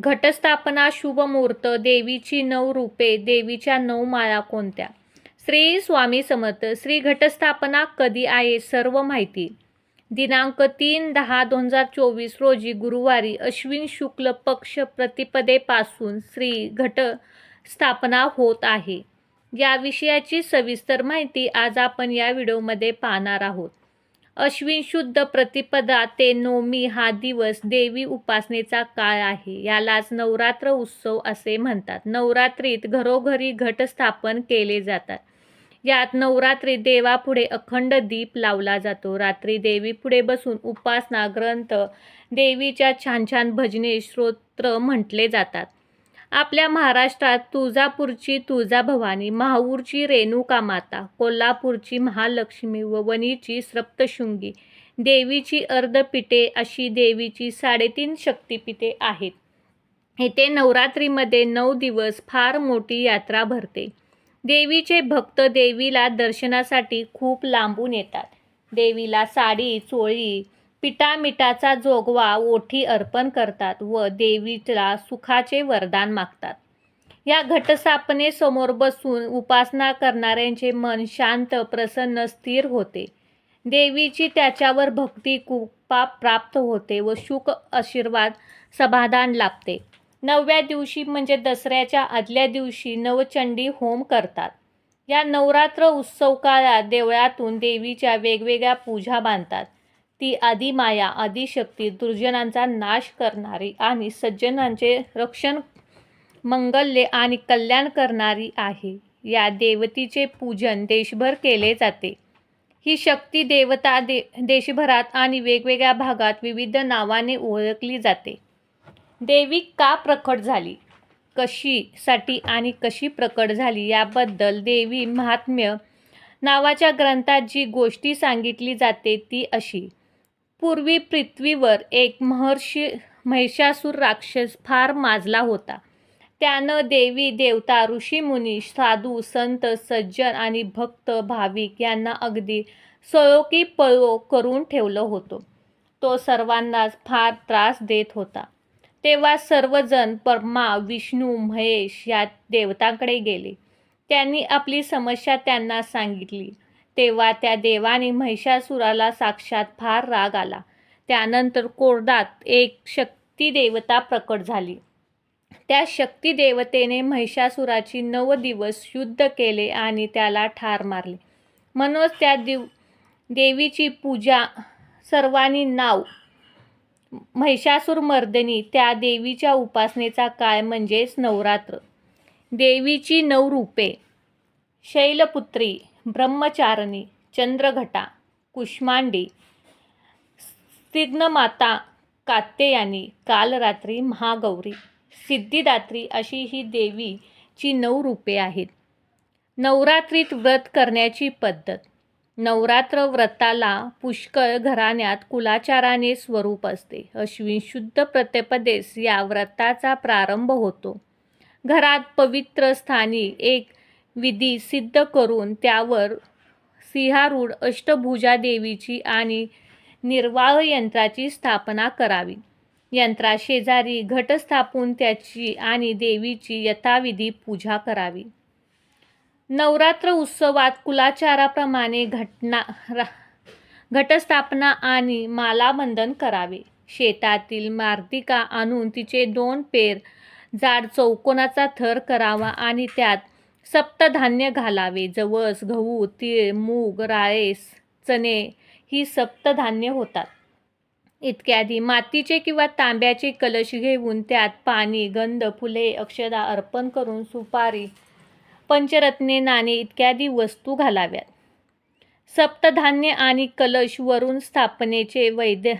घटस्थापना शुभ मुहूर्त देवीची नऊ रूपे देवीच्या नऊ माळा कोणत्या? श्री स्वामी समर्थ श्री घटस्थापना कधी आहे? सर्व माहिती. दिनांक तीन दहा दोन हजार चोवीस रोजी गुरुवारी अश्विन शुक्ल पक्ष प्रतिपदेपासून श्री घट स्थापना होत आहे. या विषयाची सविस्तर माहिती आज आपण या व्हिडिओमध्ये पाहणार आहोत. अश्विन शुद्ध प्रतिपदा ते नवमी हा दिवस देवी उपासनेचा काळ आहे. यालाच नवरात्र उत्सव असे म्हणतात. नवरात्रीत घरोघरी घट स्थापन केले जातात. यात नवरात्री देवापुढे अखंड दीप लावला जातो. रात्री देवीपुढे बसून उपासना ग्रंथ देवीच्या छान छान भजने श्रोत्र म्हटले जातात. आपल्या महाराष्ट्रात तुळजापूरची तुळजाभवानी माहूरची रेणुका माता कोल्हापूरची महालक्ष्मी व वणीची सप्तशृंगी देवीची अर्धपीठे अशी देवीची साडेतीन शक्तिपीठे आहेत. येथे नवरात्रीमध्ये नऊ दिवस फार मोठी यात्रा भरते. देवीचे भक्त देवीला दर्शनासाठी खूप लांबून येतात. देवीला साडी चोळी पिटामिटाचा जोगवा ओठी अर्पण करतात व देवीला सुखाचे वरदान मागतात. या घटस्थापनेसमोर बसून उपासना करणाऱ्यांचे मन शांत प्रसन्न स्थिर होते. देवीची त्याच्यावर भक्ती कृपा प्राप्त होते व शुक आशीर्वाद समाधान लाभते. नवव्या दिवशी म्हणजे दसऱ्याच्या आदल्या दिवशी नवचंडी होम करतात. या नवरात्र उत्सव काळात देवळातून देवीच्या वेगवेगळ्या पूजा बांधतात. ती आदिमाया आदिशक्ती दुर्जनांचा नाश करणारी आणि सज्जनांचे रक्षण मंगल्य आणि कल्याण करणारी आहे. या देवतीचे पूजन देशभर केले जाते. ही शक्ती देवता दे देशभरात आणि वेगवेगळ्या भागात विविध नावाने ओळखली जाते. देवी का प्रकट झाली? कशीसाठी आणि कशी प्रकट झाली याबद्दल देवी महात्म्य नावाच्या ग्रंथात जी गोष्टी सांगितली जाते ती अशी. पूर्वी पृथ्वीवर एक महर्षी महिषासूर राक्षस फार माजला होता. त्यानं देवी देवता ऋषीमुनी साधू संत सज्जन आणि भक्त भाविक यांना अगदी सळोकी पळो करून ठेवलं होतं. तो सर्वांनाच फार त्रास देत होता. तेव्हा सर्वजण परमा विष्णू महेश या देवतांकडे गेले. त्यांनी आपली समस्या त्यांना सांगितली. तेव्हा त्या देवाने महिषासुराला साक्षात फार राग आला. त्यानंतर कोरडात एक शक्ती देवता प्रकट झाली. त्या शक्ती देवतेने महिषासुराची नऊ दिवस युद्ध केले आणि त्याला ठार मारले. म्हणून त्या दिव देवीची पूजा सर्वांनी नाव महिषासूरमर्दिनी त्या देवीच्या उपासनेचा काळ म्हणजेच नवरात्र. देवीची नऊ रूपे शैलपुत्री ब्रह्मचारिणी चंद्रघटा कुष्मांडी सिग्नमाता कात्यायनी कालरात्री महागौरी सिद्धिदात्री अशी ही देवीची नऊ रूपे आहेत. नवरात्रीत व्रत करण्याची पद्धत. नवरात्र व्रताला पुष्कळ घराण्यात कुलाचाराने स्वरूप असते. अश्विन शुद्ध प्रतिपदेस या व्रताचा प्रारंभ होतो. घरात पवित्र स्थानी एक विधी सिद्ध करून त्यावर सिंहारूढ अष्टभुजा देवीची आणि निर्वाह यंत्राची स्थापना करावी. यंत्राशेजारी घट स्थापून त्याची आणि देवीची यथाविधी पूजा करावी. नवरात्र उत्सवात कुलाचाराप्रमाणे घटना रा घटस्थापना आणि मालाबंधन करावे. शेतातील मार्तिका आणून तिचे दोन पेर जाड चौकोनाचा थर करावा आणि त्यात सप्तधान्य घालावे जवस गहू तीळ मूग राळेस चणे ही सप्तधान्य होतात. इत्यादी मातीचे किंवा तांब्याचे कलश घेऊन त्यात पाणी गंध फुले अक्षदा अर्पण करून सुपारी पंचरत्ने नाणे इत्यादी वस्तू घालाव्यात. सप्तधान्य आणि कलश वरून स्थापनेचे वैद्य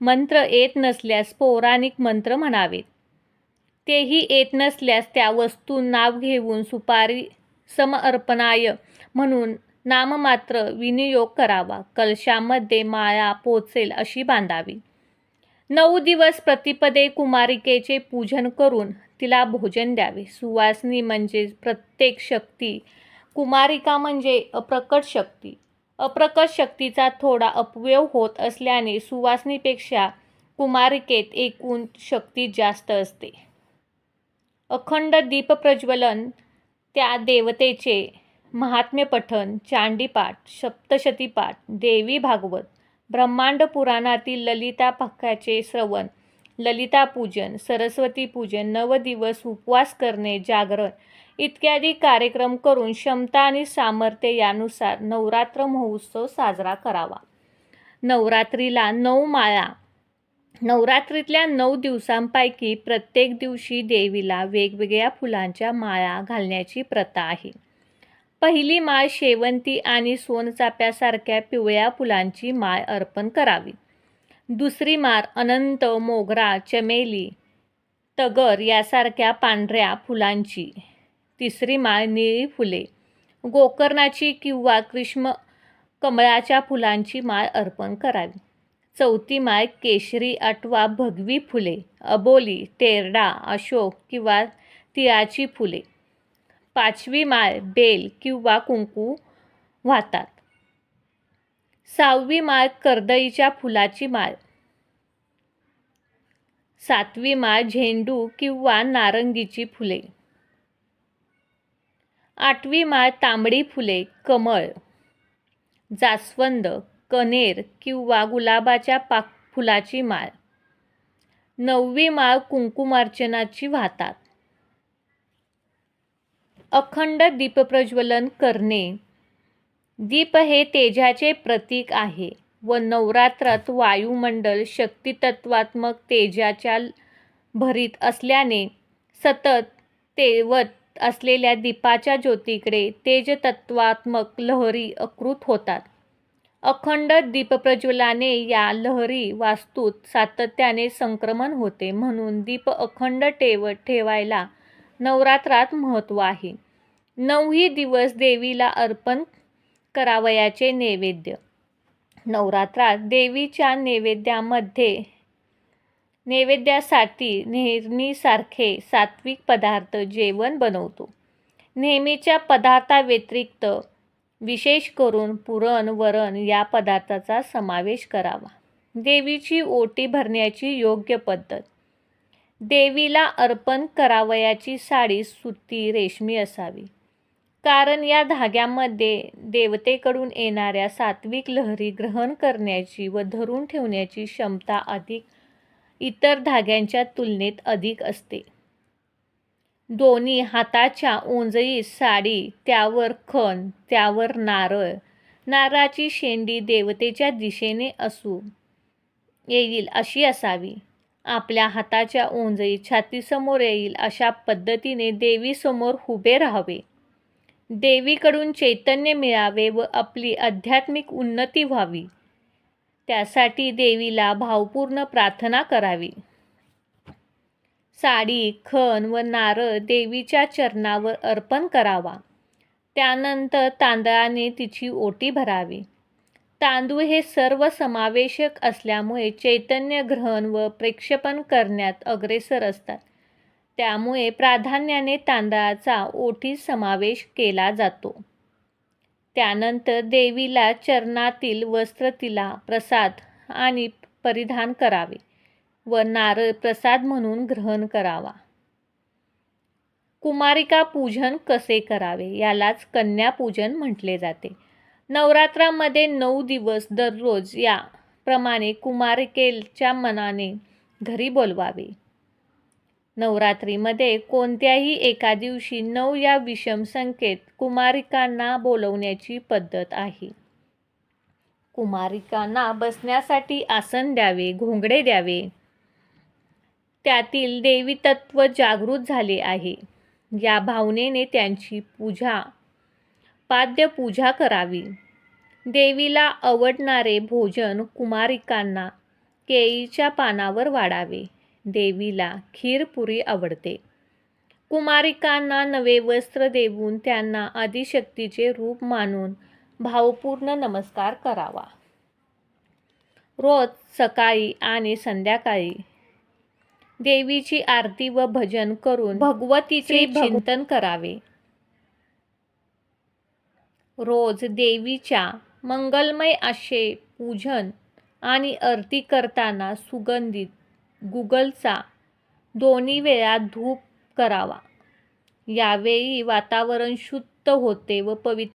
मंत्र येत नसल्यास पौराणिक मंत्र म्हणावेत. तेही येत नसल्यास त्या वस्तू नाव घेऊन सुपारी समर्पणाय म्हणून नाममात्र विनियोग करावा. कलशामध्ये माळा पोचेल अशी बांधावी. नऊ दिवस प्रतिपदे कुमारिकेचे पूजन करून तिला भोजन द्यावे. सुवासनी म्हणजे प्रत्येक शक्ती. कुमारिका म्हणजे अप्रकट शक्ती. अप्रकट शक्तीचा थोडा अपव्यय होत असल्याने सुवासनीपेक्षा कुमारिकेत एकूण शक्ती जास्त असते. अखंड दीपप्रज्वलन त्या देवतेचे महात्म्यपठण चांडीपाठ सप्तशतीपाठ देवी भागवत ब्रह्मांड पुराणातील ललिता पक्काचे श्रवण ललिता पूजन सरस्वती पूजन नव दिवस उपवास करणे जागरण इत्यादी कार्यक्रम करून क्षमता आणि सामर्थ्य यानुसार नवरात्र महोत्सव साजरा करावा. नवरात्रीला नऊ माळा नवरात्रीतल्या नऊ दिवसांपैकी प्रत्येक दिवशी देवीला वेगवेगळ्या फुलांच्या माळा घालण्याची प्रथा आहे. पहिली माळ शेवंती आणि सोनचाप्यासारख्या पिवळ्या फुलांची माळ अर्पण करावी. दुसरी माळ अनंत मोगरा चमेली तगर यासारख्या पांढऱ्या फुलांची. तिसरी माळ निळी फुले. गोकर्णाची किंवा कृष्ण कमळाच्या फुलांची माळ अर्पण करावी. चौथी माळ केशरी अथवा भगवी फुले अबोली तेरडा अशोक किंवा तिळाची फुले. पाचवी माळ बेल किंवा कुंकू वाहतात. सहावी माळ कर्दळीच्या फुलाची माळ. सातवी माळ झेंडू किंवा नारंगीची फुले. आठवी माळ तांबडी फुले कमळ. जास्वंद कनेर किंवा गुलाबाच्या पाक फुलाची माळ. नववी माळ कुंकुमार्चनाची वाहतात. अखंड दीपप्रज्वलन करणे. दीप हे तेजाचे प्रतीक आहे व नवरात्रात वायुमंडल शक्तितत्वात्मक तेजाच्या भरीत असल्याने सतत तेवत असलेल्या दीपाच्या ज्योतीकडे तेजतत्वात्मक लहरी अकृत होतात. अखंड दीपप्रज्वलाने या लहरी वास्तूत सातत्याने संक्रमण होते म्हणून दीप अखंड ठेवत ठेवायला नवरात्रात महत्त्व आहे. नऊही दिवस देवीला अर्पण करावयाचे नैवेद्य. नवरात्रात देवीच्या नैवेद्यामध्ये नैवेद्यासाठी नेहमीसारखे सात्विक पदार्थ जेवण बनवतो. नेहमीच्या पदार्थाव्यतिरिक्त विशेष करून पुरण वरण या पदार्थाचा समावेश करावा. देवीची ओटी भरण्याची योग्य पद्धत. देवीला अर्पण करावयाची साडी सुती रेशमी असावी. कारण या धाग्यामध्ये देवतेकडून येणाऱ्या सात्विक लहरी ग्रहण करण्याची व धरून ठेवण्याची क्षमता अधिक इतर धाग्यांच्या तुलनेत अधिक असते. दोन्ही हाताच्या ओंजळीत साडी त्यावर खण त्यावर नारळ. नारळाची शेंडी देवतेच्या दिशेने असू. येईल अशी असावी. आपल्या हाताच्या ओंजळीत छातीसमोर येईल अशा पद्धतीने देवीसमोर उभे राहावे. देवीकडून चैतन्य मिळावे व आपली आध्यात्मिक उन्नती व्हावी. त्यासाठी देवीला भावपूर्ण प्रार्थना करावी. साडी खण व नारळ देवीच्या चरणावर अर्पण करावा. त्यानंतर तांदळाने तिची ओटी भरावी. तांदूळ हे सर्व समावेशक असल्यामुळे चैतन्य ग्रहण व प्रेक्षेपण करण्यात अग्रेसर असतात. त्यामुळे प्राधान्याने तांदळाचा ओटी समावेश केला जातो. त्यानंतर देवीला चरणातील वस्त्र तिला प्रसाद आणि परिधान करावे. व नारळ प्रसाद म्हणून ग्रहण करावा. कुमारिका पूजन कसे करावे यालाच कन्यापूजन म्हटले जाते. नवरात्रामध्ये नऊ दिवस दररोज या प्रमाणे कुमारिकेच्या मनाने घरी बोलवावे. नवरात्रीमध्ये कोणत्याही एका दिवशी नऊ या विषम संख्येत कुमारिकांना बोलवण्याची पद्धत आहे. कुमारिकांना बसण्यासाठी आसन द्यावे घोंगडे द्यावे त्यातील देवीतत्व जागृत झाले आहे. या भावनेने त्यांची पूजा पाद्यपूजा करावी. देवीला आवडणारे भोजन कुमारिकांना केळीच्या पानावर वाढावे. देवीला खीरपुरी आवडते. कुमारिकांना नवे वस्त्र देऊन त्यांना आदिशक्तीचे रूप मानून भावपूर्ण नमस्कार करावा. रोज सकाळी आणि संध्याकाळी देवीची आरती व भजन करून भगवतीचे चिंतन करावे. रोज देवीच्या मंगलमय असे पूजन आणि आरती करताना सुगंधित गुगलचा दोन्ही वेळा धूप करावा. यावेळी वातावरण शुद्ध होते व पवित्र